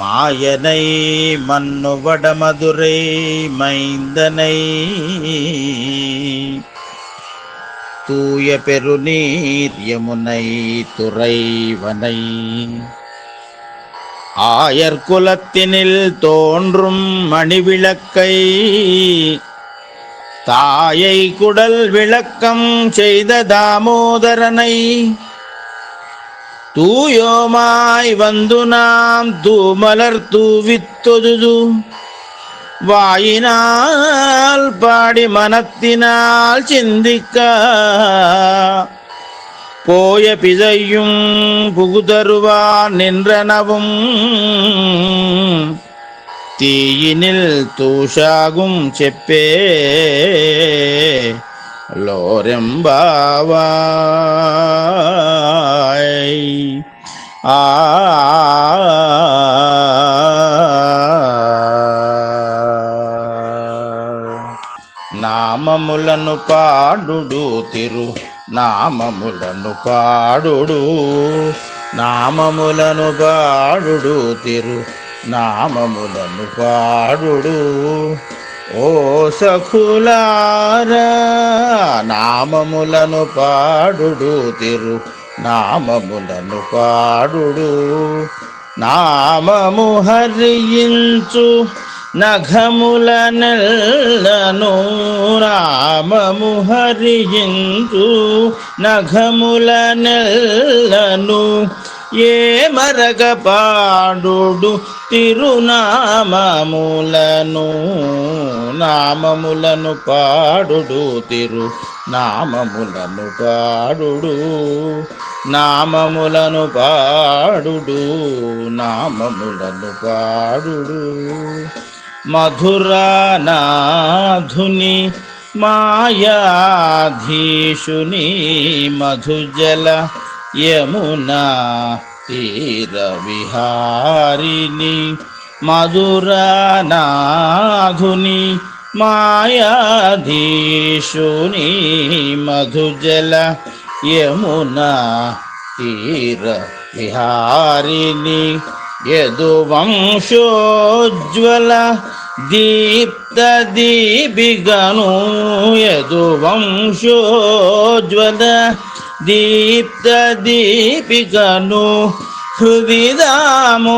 மாயனை மன்னுவட மதுரை மைந்தனை. தூய பெருநீர் யமுனை துறைவனை. ஆயர் குலத்தினில் தோன்றும் மணிவிளக்கை. தாயை குடல் விளக்கம் செய்த தாமோதரனை. தூயோமாய் வந்து நாம் தூமலர் தூவித்தொதுது வாயினால் பாடி மனத்தினால் சிந்திக்க. போய பிதையும் புகுதருவான் நின்றனவும். தீயினில் தூஷாகும் செப்பே. லோரெம்பாவா. నామములను పాడుడు తిరు నామములను పాడుడు నామములను పాడుడు తిరు నామములను పాడుడు ఓ సఖులారా నామములను పాడుడు తిరు నామములను పాడుడు. నామము హరించు నఘముల నెల్లను. రామము హరించు నఘముల నెల్లను. ఏ మరగ పాడుడు తిరునామములను నామములను పాడుడు తిరు నామములను పాడుడు నామములను పాడుడు నామములను పాడుడు. మధురానాధుని మాయాధీషుని మధుజల యమునా తీర విహారిని మధురానాధుని మాయాధీషుని మధుజల యమునా తీర విహారిణి యదువంశోజ్వల దీప్త దీపిగను యదువంశోజ్వల దీప్త దీపికను హృదిదాము